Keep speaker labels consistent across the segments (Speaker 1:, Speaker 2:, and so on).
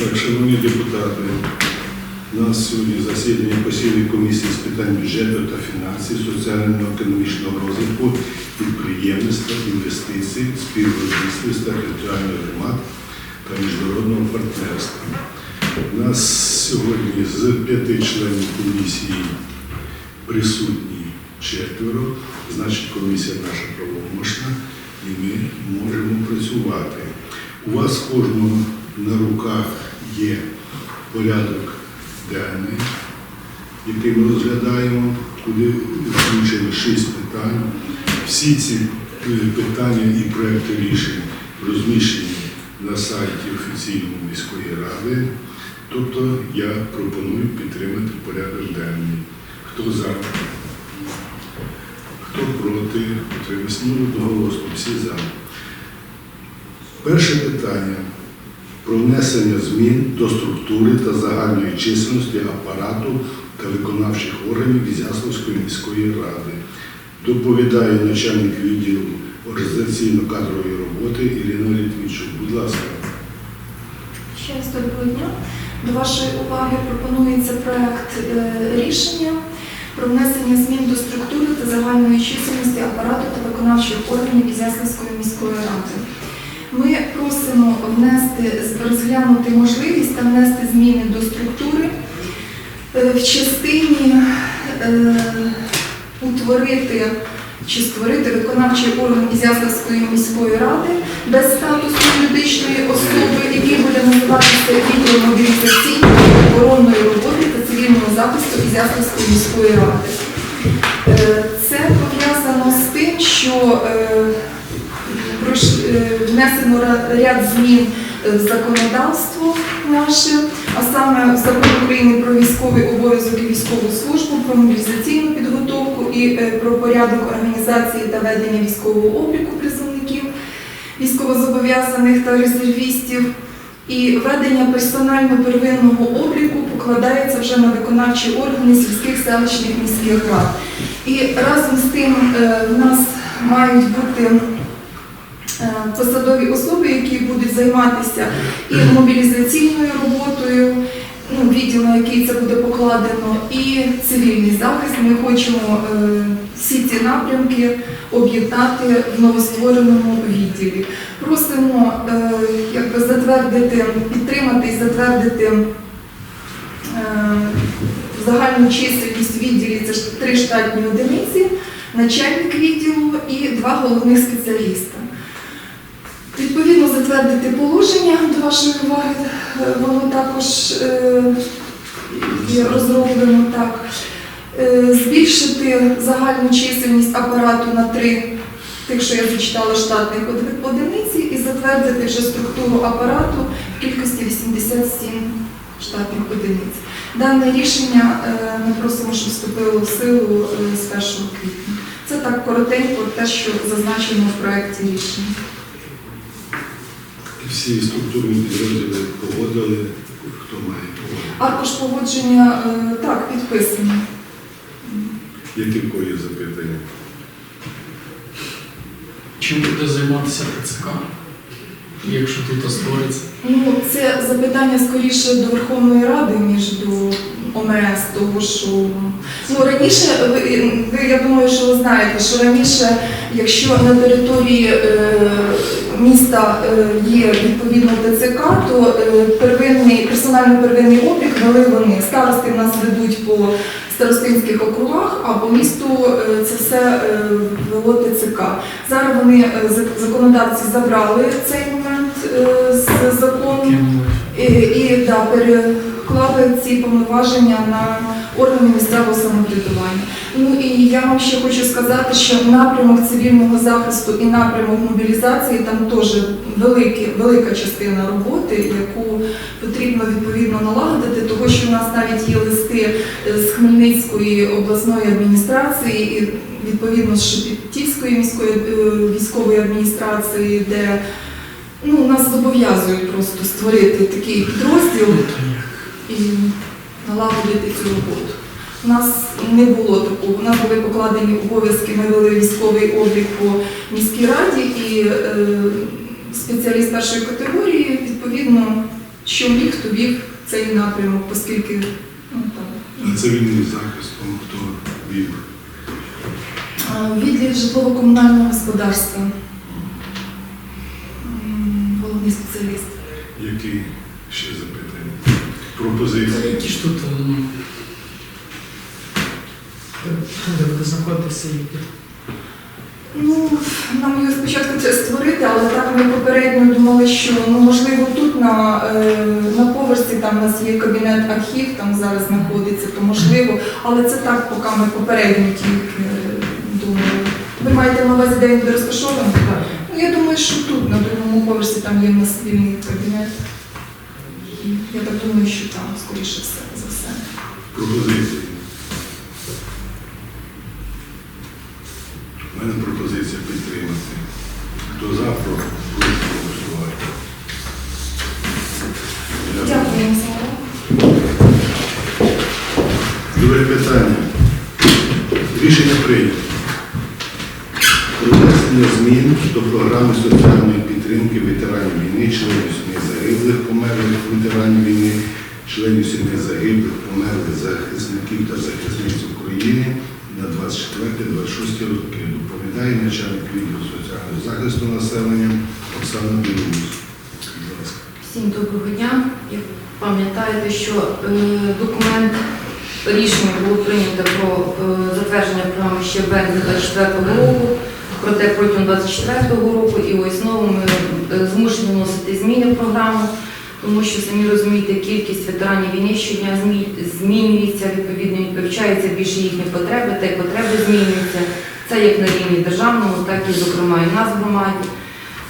Speaker 1: Так, шановні депутати, у нас сьогодні засідання постійної комісії з питань бюджету та фінансів, соціально-економічного розвитку, підприємництва, інвестицій, співробітництва територіальних громад та міжнародного партнерства. У нас сьогодні з п'яти членів комісії присутні четверо, значить комісія наша правомочна, і ми можемо працювати. У вас кожного на руках є порядок денний, який ми розглядаємо, куди включено шість питань. Всі ці е, питання і проекти рішень розміщені на сайті офіційної міської ради. Тобто я пропоную підтримати порядок денний. Хто за? Хто проти? Утримався Ну, одноголосно, всі за. Перше питання про внесення змін до структури та загальної численності апарату та виконавчих органів Ізяславської міської ради. Доповідає начальник відділу організаційно-кадрової роботи Ірина Літвінчук. Будь ласка.
Speaker 2: Ще раз доброго дня. До вашої уваги пропонується проект е, рішення про внесення змін до структури та загальної чисельності апарату та виконавчих органів Ізяславської міської ради. Ми просимо внести, розглянути можливість та внести зміни до структури е, в частині е, утворити чи створити виконавчий орган Ізяславської міської ради без статусу юридичної особи, який буде називатися відділ мобілізаційної, оборонної роботи та цивільного захисту Ізяславської міської ради. Е, Це пов'язано з тим, що внесено ряд змін е, в законодавство наше, а саме в закон України про військовий обов'язок і військову службу, про мобілізаційну підготовку і е, про порядок організації та ведення військового обліку призовників, військовозобов'язаних та резервістів. І ведення персонально-первинного обліку покладається вже на виконавчі органи сільських селищних міських рад. І разом з тим е, в нас мають бути е, посадові особи, які будуть займатися і мобілізаційною роботою, ну, відділ, на який це буде покладено, і цивільний захист. Ми хочемо е, всі ці напрямки об'єднати в новоствореному відділі. Просимо е, якби затвердити, підтримати і затвердити е, загальну чисельність відділів це ж три штатні одиниці, начальник відділу і два головних спеціаліста. Відповідно, затвердити положення до вашої уваги, е, воно також е, є розроблено так. Е, Збільшити загальну чисельність апарату на три, тих, що я зачитала штатних одиниці, і затвердити вже структуру апарату в кількості 87 штатних одиниць. Дане рішення ми просимо, щоб вступило в силу з 1 квітня. Це так коротенько те, що зазначено в проєкті рішення.
Speaker 1: Всі структурні підрозділи погодили, хто має погодити.
Speaker 2: Аркуш погодження е, так підписаний.
Speaker 1: Які в кого є запитання?
Speaker 3: Чим буде займатися ТЦК, якщо тут створиться?
Speaker 2: Ну, це запитання скоріше до Верховної Ради, ніж до ОМС, того що ну раніше ви, ви я думаю, що ви знаєте, що раніше, якщо на території е, міста е, є відповідно ТЦК, то е, первинний персонально первинний облік вели вони. Старости в нас ведуть по старостинських округах, а по місту е, це все вело ТЦК. Зараз вони законодавці забрали цей момент з закону і, і да, переклали ці повноваження на органи місцевого самоврядування. Ну і я вам ще хочу сказати, що напрямок цивільного захисту і напрямок мобілізації там теж великі, велика частина роботи, яку потрібно відповідно налагодити, того що в нас навіть є листи е, з Хмельницької обласної адміністрації і відповідно з Шепетівської міської е, військової адміністрації, де ну, нас зобов'язують просто створити такий підрозділ і налагодити цю роботу. У нас не було такого. У нас були покладені обов'язки, ми вели військовий облік по міській раді і е, спеціаліст першої категорії, відповідно, що міг, то вів цей напрямок, оскільки ну, там,
Speaker 1: цивільний захистом хто вів?
Speaker 2: А, Відділ житлово-комунального господарства. Головний спеціаліст.
Speaker 1: Запитання? Пропозиції?
Speaker 3: Які ж тут ну, де буде знаходитися і
Speaker 2: Ну, нам його спочатку це створити, але так ми попередньо думали, що ну можливо тут на, е, на поверсі там у нас є кабінет архів, там зараз знаходиться, то можливо, але це так, поки ми попередньо тільки е, думали. Ви маєте на увазі, де він буде розташований? Ну я думаю, що тут, на другому поверсі, там є в нас вільний кабінет. Я так думаю, що там, скоріше все за все.
Speaker 1: Пропозиції? У мене пропозиція підтримати. Хто за, прошу голосувати.
Speaker 2: Дякую вам за увагу.
Speaker 1: Друге питання. Рішення прийнято. Внесення змін до програми соціальної підтримки ветеранів війни, членів сімей загиблих, померлих ветеранів війни, членів сімей загиблих, померлих захисників та захисниць України на 24-26 роки. Доповідає начальник відділу соціального захисту населення Оксана Білорус.
Speaker 4: Всім доброго дня. Як пам'ятаєте, що е, документ рішення було прийнято про е, затвердження програми ще в березні 24 року, проте протягом 24 року і ось знову ми е, змушені вносити зміни в програму, тому що самі розумієте, кількість ветеранів війни щодня змінюється, відповідно вивчаються більше їхні потреби, та й потреби змінюються. Це як на рівні державному, так і зокрема і в нас в громаді.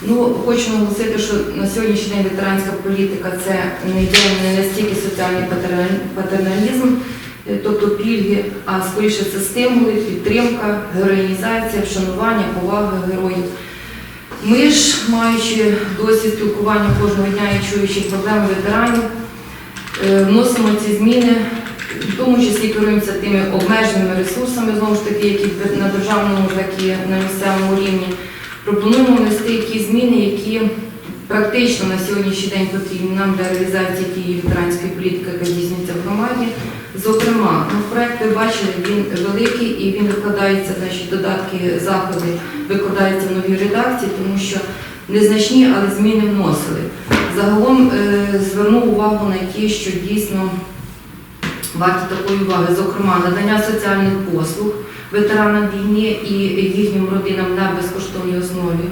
Speaker 4: Ну, хочу наголосити, що на сьогоднішній день ветеранська політика це не йде не настільки соціальний патерналізм, тобто пільги, а скоріше це стимули, підтримка, героїнізація, вшанування, повага героїв. Ми ж, маючи досвід спілкування кожного дня і чуючи проблеми ветеранів, е, вносимо ці зміни, в тому числі керуємося тими обмеженими ресурсами, знову ж таки, які на державному, так і на місцевому рівні. Пропонуємо внести якісь зміни, які практично на сьогоднішній день потрібні нам для реалізації тієї ветеранської політики, яка здійснюється в громаді. Зокрема, ну, проект ви бачили, він великий і він викладається, значить, додатки, заходи викладаються в новій редакції, тому що незначні, але зміни вносили. Загалом е, звернув увагу на ті, що дійсно варті такої уваги, зокрема, надання соціальних послуг ветеранам війни і їхнім родинам на безкоштовній основі.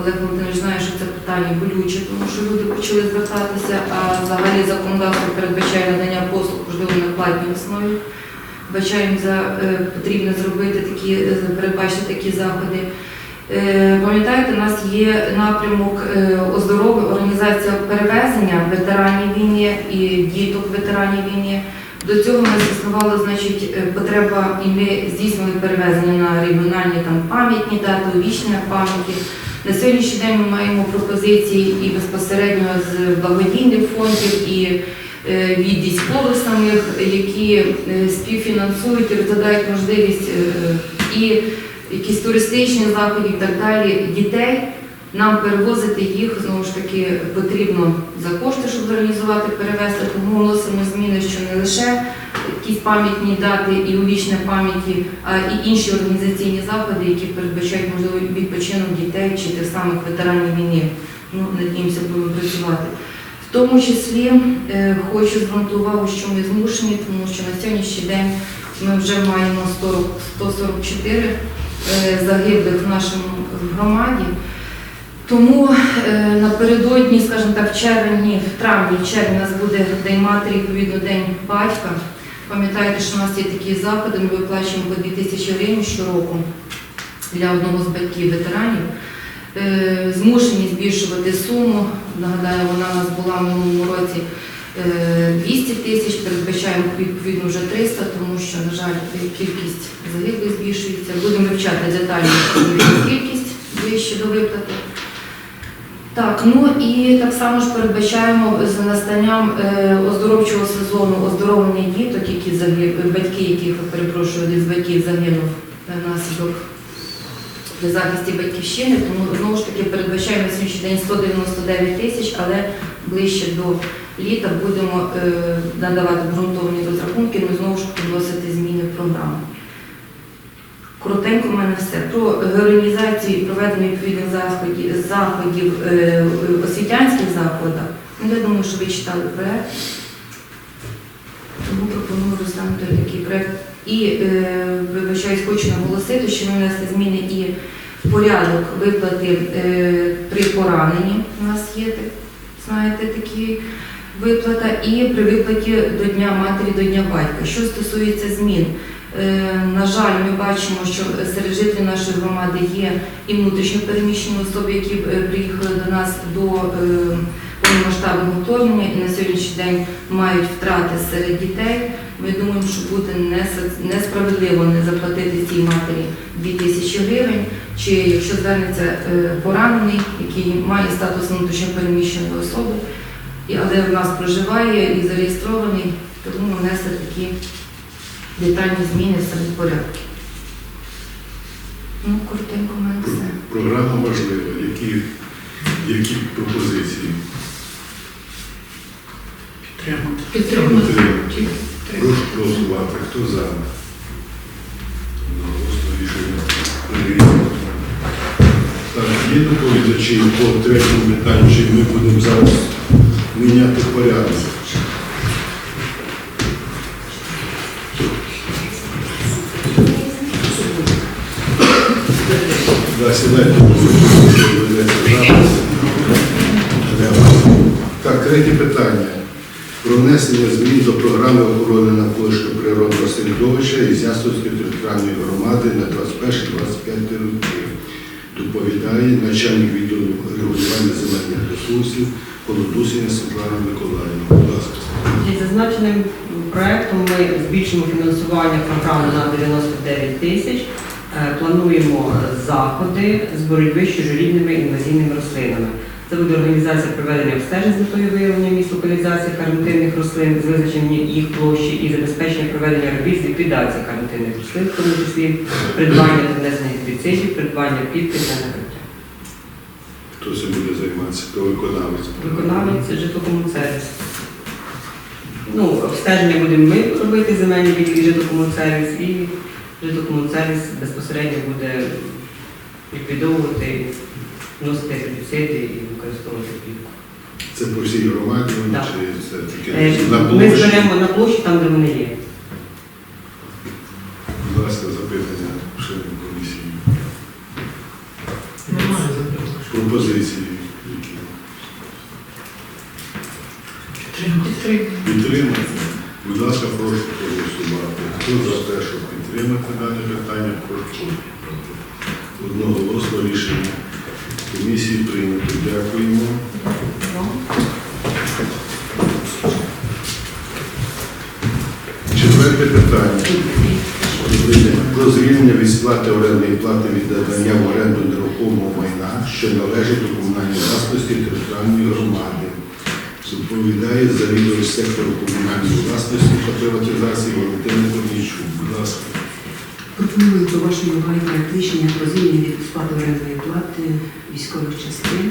Speaker 4: Олег Володимирович знає, що це питання болюче, тому що люди почали звертатися, а взагалі законодавство передбачає надання на платній основі. Вбачаємо за е, потрібно зробити такі, е, передбачити такі заходи. Е, Пам'ятаєте, у нас є напрямок оздоровлення, організація перевезення ветеранів війни і діток ветеранів війни. До цього у нас існувала значить, потреба, і ми здійснювали перевезення на регіональні там пам'ятні дати, увічнення пам'яті. На сьогоднішній день ми маємо пропозиції і безпосередньо з благодійних фондів, і від військових самих, які е, співфінансують і розглядають можливість е, і якісь туристичні заходи і так далі дітей. Нам перевозити їх знову ж таки потрібно за кошти, щоб організувати, перевезти. Тому вносимо зміни, що не лише якісь пам'ятні дати і увічне пам'яті, а і інші організаційні заходи, які передбачають можливо відпочинок дітей чи тих самих ветеранів війни. Ну, надіємося, будемо працювати. В тому числі е, хочу звернути увагу, що ми змушені, тому що на сьогоднішній день ми вже маємо 40, 144 е, загиблих в нашому громаді. Тому е, напередодні, скажімо так, в червні, в травні, в червні у нас буде День матері, відповідно День батька. Пам'ятаєте, що у нас є такі заходи, ми виплачуємо по 2 тисячі гривень щороку для одного з батьків ветеранів. Е, Змушені збільшувати суму. Нагадаю, вона у нас була в минулому році е, 200 тисяч, передбачаємо відповідно вже 300, тому що, на жаль, кількість загиблих збільшується. Будемо вивчати деталі кількість ближче до виплати. Так, ну і так само ж передбачаємо з настанням е, оздоровчого сезону оздоровлення діток, які загиб, батьки, яких перепрошую, один з батьків загинув внаслідок при захисті батьківщини, тому знову ж таки передбачаємо на сьогоднішній день 199 тисяч, але ближче до літа будемо е, надавати ґрунтовні розрахунки, ми знову ж вносити зміни в програму. Коротенько в мене все. Про організацію і проведення відповідних заходів, заходів е, освітянських закладах. Ну, я думаю, що ви читали проект. Тому пропоную розглянути такий проект. І е, вибачаюсь, хочу наголосити, що ми внесли зміни і в порядок виплати е, при пораненні. У нас є знаєте, такі виплата, і при виплаті до Дня матері, до Дня батька. Що стосується змін, е, на жаль, ми бачимо, що серед жителів нашої громади є і внутрішньо переміщені особи, які приїхали до нас до повномасштабного вторгнення і на сьогоднішній день мають втрати серед дітей. Ми думаємо, що буде несправедливо не заплатити цій матері 2 тисячі гривень, чи якщо звернеться е, поранений, який має статус внутрішньопереміщеної особи, але в нас проживає і зареєстрований, тому ми внесли такі детальні зміни в самі порядки. Ну, коротенько в мене все.
Speaker 1: Програма важлива. Які, які пропозиції?
Speaker 3: Підтримати.
Speaker 4: Підтримати.
Speaker 1: Прошу голосувати. Хто за? Так, є доповідачі по третьому питанню, чи ми будемо зараз міняти порядок? Да, сідайте. Так, третє питання. Про внесення змін до програми охорони навколишнього природного середовища Ізяславської територіальної громади на 21-25 роки. Доповідає начальник відділу регулювання земельних ресурсів Холодусіна Світлана Миколаївна. Будь ласка.
Speaker 5: Зазначеним проектом ми збільшимо фінансування програми на 99 тисяч. Е, Плануємо заходи з боротьби з чужорідними інвазійними рослинами. Це буде організація проведення обстежень з метою виявлення місць локалізації карантинних рослин, з визначення їх площі і забезпечення проведення робіт з ліквідації карантинних рослин, в тому числі придбання та внесення гербіцидів, придбання підпис та накриття.
Speaker 1: Хто це буде займатися? Хто виконавець?
Speaker 5: Виконавець житлокомунсервіс. Ну, обстеження будемо ми робити земельні відділі житлокомунсервіс і житлокомунсервіс безпосередньо буде ліквідовувати, вносити гербіциди і використовувати плівку.
Speaker 1: Це по всій громаді
Speaker 5: Так.
Speaker 1: чи це
Speaker 5: Е,
Speaker 1: тільки на
Speaker 5: Ми
Speaker 1: площі?
Speaker 5: зберемо на площі там, де вони є.
Speaker 1: Будь ласка, запитання членів комісії.
Speaker 3: Немає запитань.
Speaker 1: Пропозиції, які
Speaker 3: Підтримати.
Speaker 1: підтримати. Будь ласка, прошу проголосувати. Хто за те, щоб підтримати дане питання, прошу. Одноголосно рішення комісії прийнято. Дякуємо. Четверте питання. Про звільнення від сплати орендної плати від надання в оренду нерухомого майна, що належить до комунальної власності територіальної громади. Доповідає завідувач сектору комунальної власності та приватизації Валентина Корнійчук. Будь ласка.
Speaker 6: Вашої уваги проект рішення про звільнення від сплати орендної плати військових частин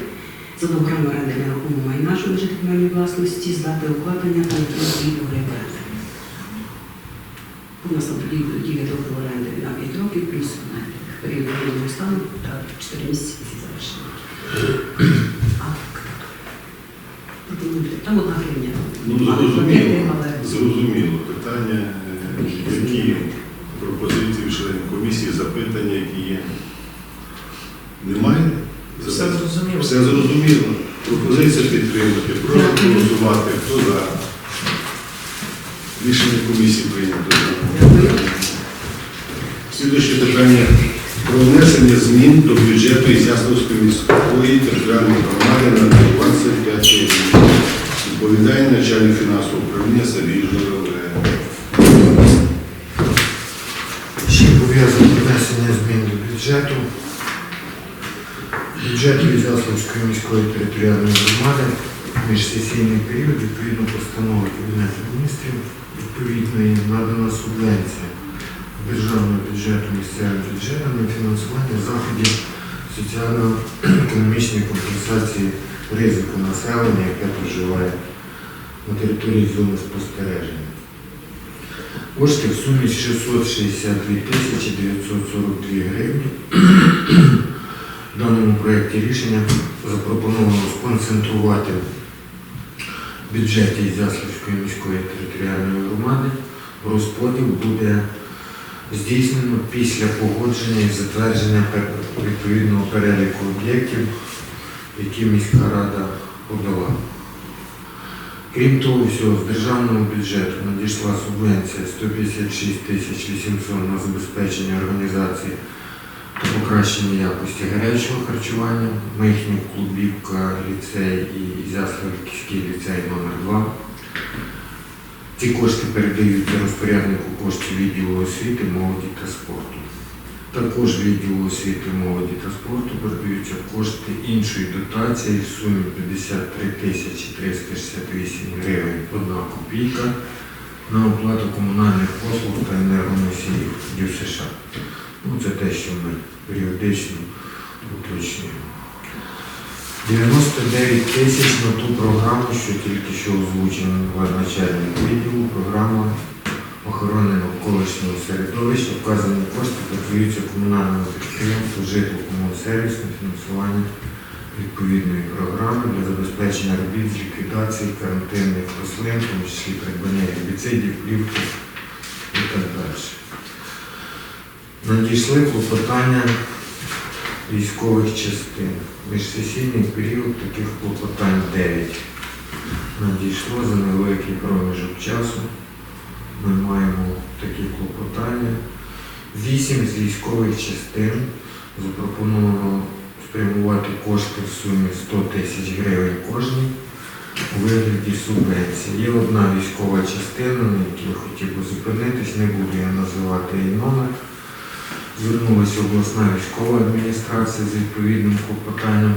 Speaker 6: за договором оренди нерухомого майна, що лежить в комунальній власності, з дати укладення та договорів оренди. У нас там тоді діє договір оренди на 5 років, плюс період воєнного стану та 4 місяці завершення. Там одна гривня.
Speaker 1: Ну, зрозуміло. Зрозуміло. Питання, е, які пропозиції членів комісії, запитання, які є. Немає?
Speaker 3: Все зрозуміло.
Speaker 1: Все зрозуміло. Пропозиція підтримати. Прошу голосувати. Хто за? Рішення комісії прийнято. Слідуюче питання про внесення змін до бюджету Ізяславської міської територіальної громади на 25 рік. Відповідає начальник фінансового управління Сергій Журавлев.
Speaker 7: Ще пов'язано внесення змін до бюджету. Бюджету Ізяславської міської територіальної громади міжсесійний період відповідно постанови Кабінету міністрів відповідної надана субвенція державного бюджету місцевим бюджетам на фінансування заходів соціально-економічної компенсації ризику населення, яке проживає на території зони спостереження. Кошти в сумі 662 тисячі 942 гривні. В даному проєкті рішення запропоновано сконцентрувати бюджеті Ізяславської міської територіальної громади. Розподіл буде здійснено після погодження і затвердження відповідного переліку об'єктів, які міська рада подала. Крім того всього, з державного бюджету надійшла субвенція 156 тисяч 800 на забезпечення організації покращення якості гарячого харчування, Михнів, Клубівка, ліцей і Ізяславський ліцей номер 2 Ці кошти передаються розпоряднику коштів відділу освіти, молоді та спорту. Також відділу освіти, молоді та спорту передаються кошти іншої дотації в сумі 53 тисячі 368 гривень 1 копійка на оплату комунальних послуг та енергоносіїв ДЮСШ. Ну, це те, що ми періодично уточнюємо. 99 тисяч на ту програму, що тільки що озвучена начальник відділу, програма охорони навколишнього середовища. Вказані кошти передаються комунальному підприємству житло-комунсервіс на фінансування відповідної програми для забезпечення робіт з ліквідації карантинних рослин, в тому числі придбання гербіцидів, плівки і так далі. Надійшли клопотання військових частин. Міжсесійний період таких клопотань 9 надійшло за невеликий проміжок часу. Ми маємо такі клопотання. Вісім з військових частин запропоновано спрямувати кошти в сумі 100 тисяч гривень кожній у вигляді субвенції. Є одна військова частина, на якій хотів би зупинитись, не буду я називати її номер. Звернулася обласна військова адміністрація з відповідним клопотанням.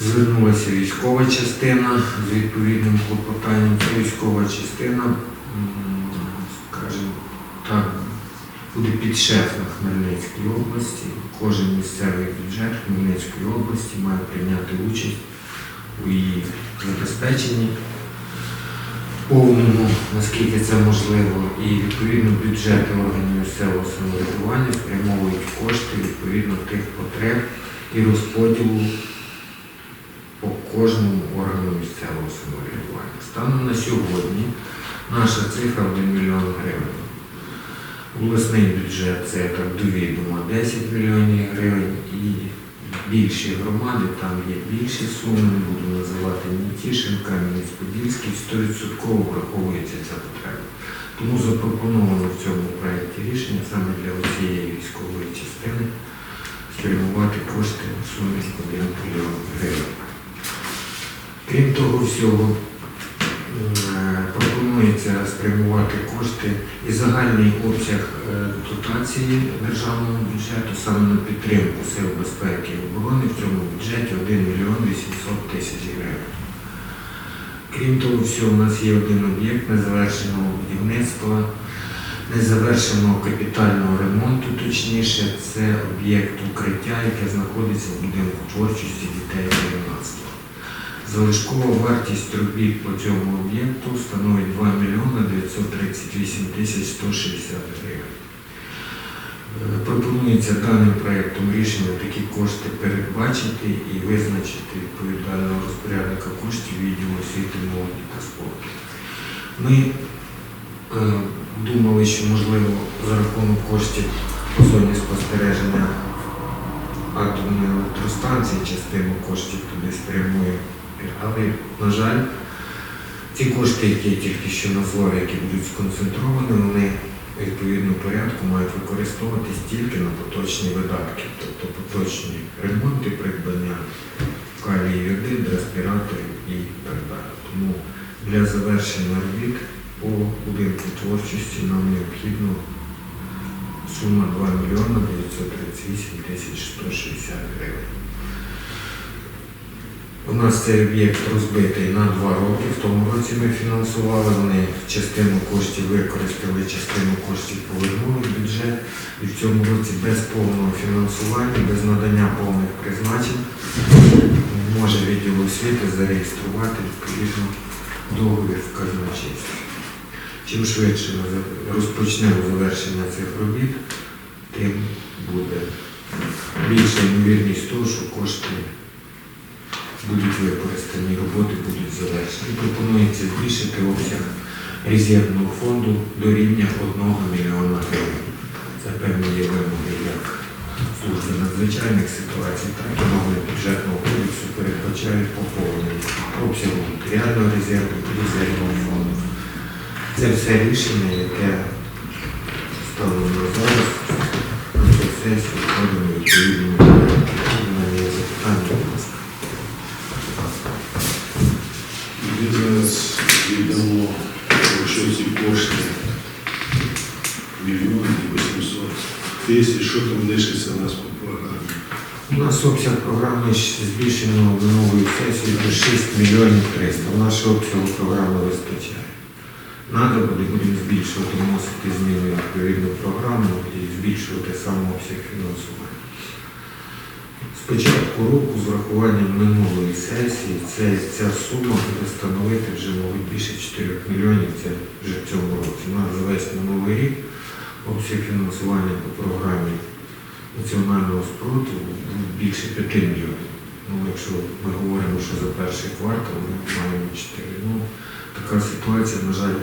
Speaker 7: Звернулася військова частина з відповідним клопотанням. Ця військова частина, скажімо так, буде підшефна Хмельницької області. Кожен місцевий бюджет Хмельницької області має прийняти участь у її забезпеченні повному, наскільки це можливо, і відповідно бюджети органів місцевого самоврядування спрямовують кошти відповідно тих потреб і розподілу по кожному органу місцевого самоврядування. Станом на сьогодні наша цифра 1 мільйон гривень. Обласний бюджет це так до відома 10 мільйонів гривень і більші громади, там є більші суми, буду називати Нітішин, Кам'янець-Подільський, 100% враховується ця потреба. Тому запропоновано в цьому проєкті рішення саме для усієї військової частини спрямувати кошти в сумі 1 мільйон гривень. Крім того всього, Пропонується спрямувати кошти і загальний обсяг е, дотації державного бюджету саме на підтримку сил безпеки і оборони в цьому бюджеті 1 мільйон 800 тисяч гривень. Крім того всього, у нас є один об'єкт незавершеного будівництва, незавершеного капітального ремонту, точніше, це об'єкт укриття, яке знаходиться в будинку творчості дітей та юнацтва. Залишкова вартість робіт по цьому об'єкту становить 2 мільйони 938 тисяч 160 гривень. Е, Пропонується даним проєктом рішення такі кошти передбачити і визначити відповідального розпорядника коштів відділу освіти, молоді та спорту. Ми е, думали, що можливо за рахунок коштів по зоні спостереження атомної електростанції частину коштів туди спрямує. Але, на жаль, ці кошти, які тільки що назвав, які будуть сконцентровані, вони відповідно порядку мають використовуватись тільки на поточні видатки, тобто поточні ремонти, придбання калії йодин, респіраторів і так далі. Тому для завершення робіт по будинку творчості нам необхідно сума 2 мільйона 938 тисяч 160 гривень. У нас цей об'єкт розбитий на два роки. В тому році ми фінансували, вони частину коштів використали, частину коштів повернули в бюджет. І в цьому році без повного фінансування, без надання повних призначень може відділ освіти зареєструвати відповідно договір в казначействі. Чим швидше ми розпочнемо завершення цих робіт, тим буде більша ймовірність того, що кошти будуть використані, роботи будуть завершені. Пропонується збільшити обсяг резервного фонду до рівня 1 мільйона гривень. Це певні є вимоги як служби надзвичайних ситуацій, так і нового бюджетного кодексу передбачають поповнення обсягу матеріального резерву і резервного фонду. Це все рішення, яке станом на зараз на цю сесію входимо відповідними порядки. У мене є запитання, будь ласка.
Speaker 1: Ми зараз віддамо, якщо ці кошти мільйон і 800 тисяч, що там лишиться у нас по програмі?
Speaker 7: У нас обсяг програми збільшено до нової сесії до 6 мільйонів 300. У нас обсягу програми вистачає. Надо буде, будемо збільшувати, вносити зміни в відповідну програму і збільшувати сам обсяг фінансування. З початку року, з врахуванням минулої сесії, це, ця сума буде становити вже, мабуть, більше 4 мільйонів, це вже в цьому році. У нас весь минулий рік обсяг фінансування по програмі національного спротиву більше 5 мільйонів. Ну, якщо ми говоримо, що за перший квартал ми маємо 4. Ну, така ситуація, на жаль,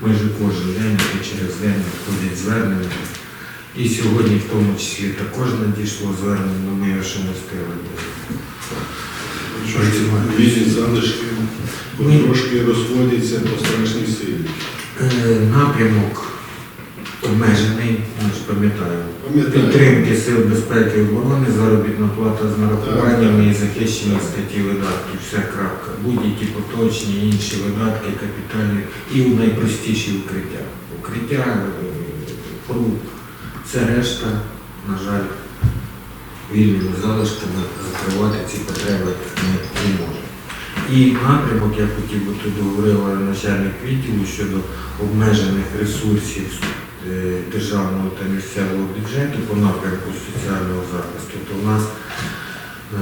Speaker 7: майже кожен день і через день надходять звернення. І сьогодні в тому числі також надійшло звернення, але ми його ще не встигли.
Speaker 1: Вільні залишки потрошки розходяться по страшній силі.
Speaker 7: Е, Напрямок обмежений, ми ж пам'ятаємо.
Speaker 1: Пам'ятаю,
Speaker 7: Підтримки сил безпеки і оборони, заробітна плата з нарахуваннями і захищені статті видатків, все крапка. Будь-які поточні інші видатки, капітальні і у найпростіші укриття. Укриття, е, пруд, все решта, на жаль, вільними залишками закривати ці потреби не можемо. І напрямок, я хотів би тут говорила начальник відділу щодо обмежених ресурсів державного та місцевого бюджету по напрямку соціального захисту, то в нас е,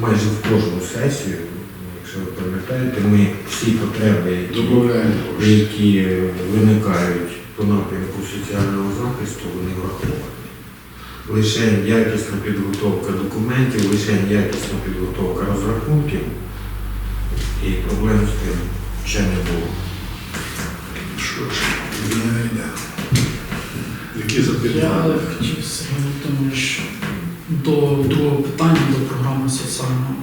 Speaker 7: майже в кожну сесію, якщо ви пам'ятаєте, ми всі потреби, які, які е, виникають по напрямку соціального захисту, вони враховані. Лише якісна підготовка документів, лише якісна підготовка розрахунків і проблем з тим ще не було.
Speaker 1: Що ж, я йде. Які
Speaker 3: Я
Speaker 1: запитання?
Speaker 3: хотів, Сергій до другого питання до програми соціальної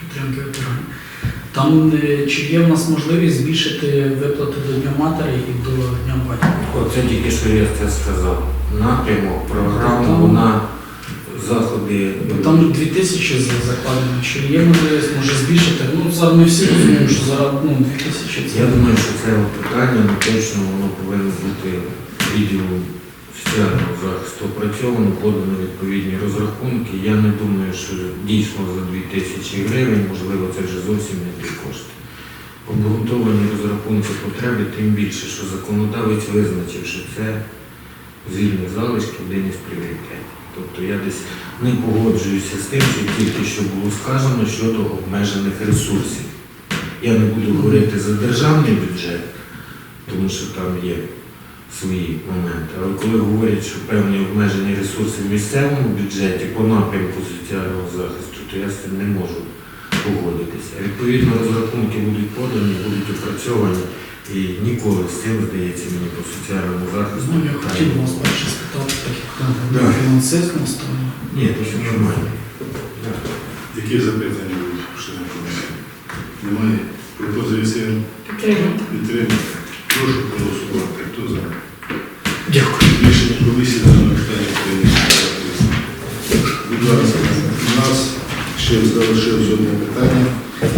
Speaker 3: підтримки ветеранів. Там е, чи є в нас можливість збільшити виплати до Дня Матері і до Дня батька?
Speaker 7: Оце тільки що я це сказав. Напрямок, програму
Speaker 3: Там-
Speaker 7: на заходи.
Speaker 3: Там 2 тисячі за- закладено. Чи є можливість може збільшити? Ну зараз ми всі розуміємо, що зараз ну, 2 тисячі це.
Speaker 7: Я думаю, що це питання, ну точно воно повинно бути відділом соціального захисту опрацьовано, подано відповідні розрахунки. Я не думаю, що дійсно за 2 тисячі гривень, можливо, це вже зовсім не ті кошти. Обґрунтовані розрахунки потреби, тим більше, що законодавець визначив, що це звільні залишки один із пріоритетів. Тобто я десь не погоджуюся з тим, що тільки що було сказано щодо обмежених ресурсів. Я не буду говорити за державний бюджет, тому що там є свої моменти. Але коли говорять, що певні обмежені ресурси в місцевому бюджеті по напрямку соціального захисту, то я з цим не можу погодитися. Відповідно, розрахунки будуть подані, будуть опрацьовані і ніколи з цим, здається, мені по соціальному захисту.
Speaker 3: Ну, я хотів вас перше спитати, так як
Speaker 7: Да.
Speaker 3: на фінансистському стані.
Speaker 7: Ні, то все нормально.
Speaker 1: Які запитання будуть членів комісії? Немає? Пропозиція
Speaker 4: Підтримати.
Speaker 1: підтримати. Прошу голосувати. Хто за?
Speaker 3: Дякую.
Speaker 1: Рішення комісії на питання прийнято. Будь ласка, у нас ще залишилось одне питання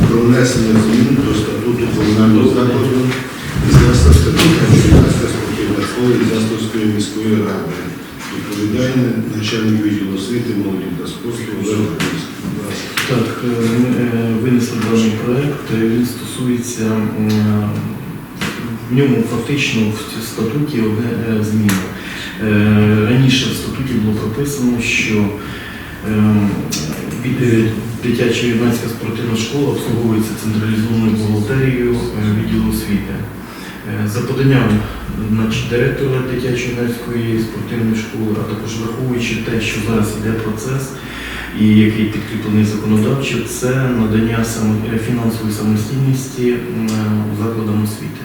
Speaker 1: про внесення змін до статуту комунального закладу Ізяслав статуту Ізяславська спортивна школа Ізяславської міської ради. Відповідає начальник відділу освіти, молоді та спорту.
Speaker 8: Так, е, ми е, винесли даний проект. Е, Він стосується в ньому фактично в статуті одне е, зміна. Раніше в статуті було прописано, що Дитяча юнацька спортивна школа обслуговується централізованою бухгалтерією відділу освіти. Е, За поданням директора дитячої юнацької спортивної школи, а також враховуючи те, що зараз йде процес і який підкріплений законодавчо, це надання е, фінансової самостійності закладам освіти.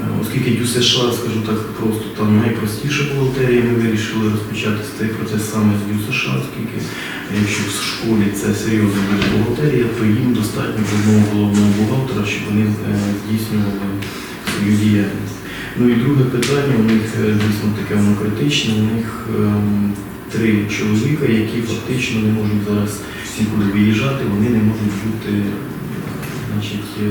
Speaker 8: Е, Оскільки ДЮСШ, скажу так просто, там найпростіша бухгалтерія, ми вирішили розпочати цей процес саме з ДЮСШ, оскільки якщо в школі це серйозна бухгалтерія, то їм достатньо одного головного бухгалтера, щоб вони здійснювали свою. Ну і друге питання, у них е, дійсно таке воно критичне, у них ем, три чоловіка, які фактично не можуть зараз нікуди виїжджати, вони не можуть бути значить, е,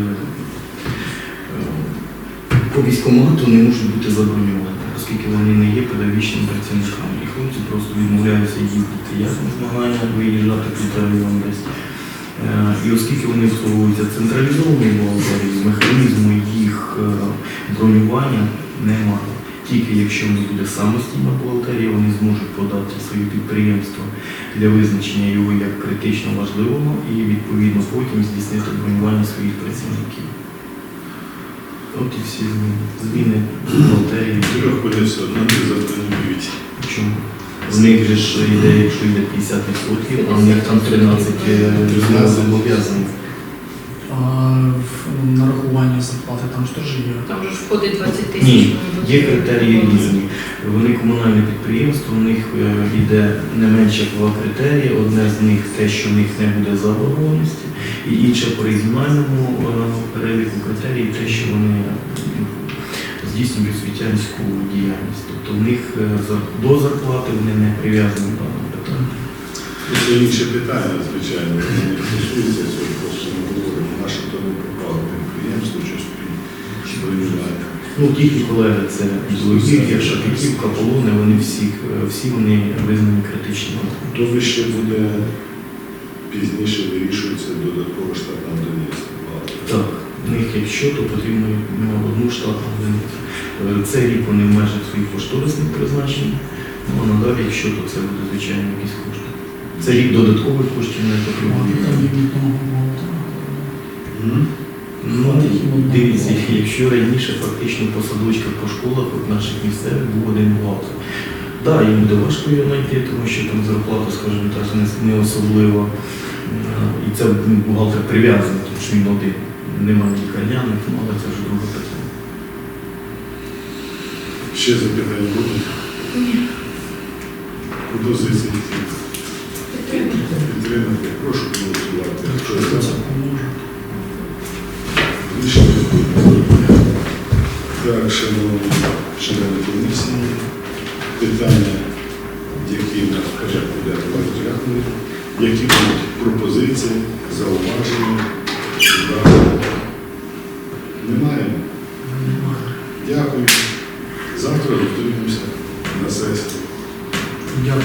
Speaker 8: е, по військкомату не можуть бути заброньовані, оскільки вони не є педагогічними працівниками. І хлопці просто відмовляються їздити як змагання, виїжджати під район десь. Е, І оскільки вони обслуговуються централізованою бухгалтерією, механізму їх е, бронювання немає. Тільки якщо в них буде самостійна бухгалтерія, вони зможуть подати своє підприємство для визначення його як критично важливого і відповідно потім здійснити бронювання своїх працівників. От і всі зміни. Зміни бухгалтерії. Чому? В них же ж йде, якщо йде 50%, а в них там 13 е, 13 зобов'язаних.
Speaker 3: А в нарахування зарплати там ж теж є.
Speaker 4: Там же ж входить 20 тисяч.
Speaker 8: Ні, є критерії різні. Вони комунальне підприємство, у них е, йде не менше як два критерії. Одне з них те, що в них не буде заборгованості, і інше по регіональному е, переліку критерії те, що вони здійснюють освітянську діяльність. Тобто в них е, до зарплати вони не прив'язані до даного питання.
Speaker 1: Це інше питання, звичайно, не стосується цього, просто ми говоримо, наше то не пропало підприємство, щось бронювання.
Speaker 8: Ну, ті колеги, це Білогір'я, Шапіківка, Полони, вони всі, е, всі вони визнані критичними.
Speaker 1: То вище буде пізніше вирішується додаткова штатна одиниця.
Speaker 8: Так, них якщо, то потрібно ну, одну штатну одиницю. Цей рік вони в межах своїх кошторисних призначень, ну а надалі, якщо, то це буде звичайно якісь кошти. Це рік додаткових коштів не потрібно.
Speaker 3: Бухгалтера.
Speaker 8: Ну, дивіться, якщо раніше фактично по садочках, по школах от наших місцевих був один бухгалтер. Так, їм буде важко його знайти, тому що там зарплата, скажімо так, не- особлива. Е, І це ну, бухгалтер прив'язаний, тому що він один. Немає лікарняних, ну, але це вже друге питання.
Speaker 1: Ще запитання будуть?
Speaker 2: Ні.
Speaker 1: Пропозиції підтримати. Прошу голосувати.
Speaker 3: Якщо це
Speaker 1: за?
Speaker 3: поможе.
Speaker 1: Рішення. Так, шановні члени комісії, питання, які в нас порядку денного розглянули, які будуть пропозиції, зауваження, правила? Немає? Дякую. Завтра зустрінемося на сесії.
Speaker 3: Дякую.